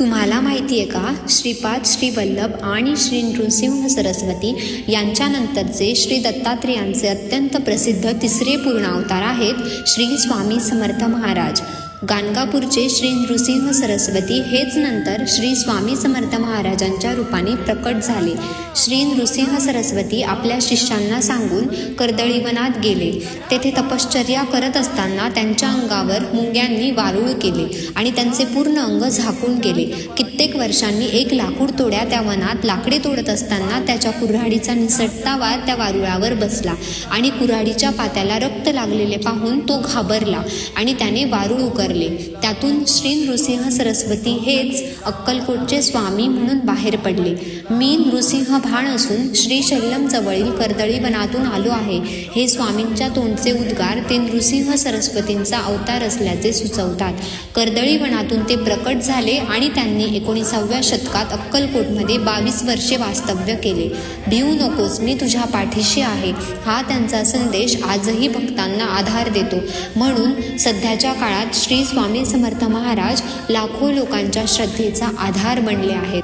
तुम्हाला माहिती आहे का? श्रीपाद श्री वल्लभ आणि श्री नृसिंह सरस्वती यांच्यानंतरचे श्री दत्तात्रेयांचे अत्यंत प्रसिद्ध तिसरे पूर्ण अवतार आहेत श्री स्वामी समर्थ महाराज. गाणगापूरचे श्री नृसिंह सरस्वती हेच नंतर श्री स्वामी समर्थ महाराजांच्या रूपाने प्रकट झाले. श्री नृसिंह सरस्वती आपल्या शिष्यांना सांगून कर्दळीवनात गेले. तेथे तपश्चर्या करत असताना त्यांच्या अंगावर मुंग्यांनी वारुळ केले आणि त्यांचे पूर्ण अंग झाकून गेले कित्येक वर्षांनी एक लाकूड तोड्या त्या वनात लाकडे तोडत असताना त्याच्या कुऱ्हाडीचा निसटता वार त्या वारुळावर बसला आणि कुऱ्हाडीच्या पात्याला रक्त लागलेले पाहून तो घाबरला आणि त्याने वारुळ उकरले त्यातून श्री नृसिंह सरस्वती हेच अक्कलकोटचे स्वामी म्हणून बाहेर पडले. मी नृसिंह भाण असून श्रीशैलम जवळील कर्दळी वनातून आलो आहे. हे स्वामींच्या तोंडचे उद्गार ते नृसिंह सरस्वतींचा अवतार असल्याचे सुचवतात. कर्दळी वनातून ते प्रकट झाले आणि त्यांनी एकोणीसाव्या शतकात अक्कलकोटमध्ये बावीस वर्षे वास्तव्य केले. भिवू नकोस मी तुझ्या पाठीशी आहे. हा त्यांचा संदेश आजही भक्तांना आधार देतो. म्हणून सध्याच्या काळात श्री श्री स्वामी समर्थ महाराज लाखो लोकांच्या श्रद्धेचा आधार बनले आहेत.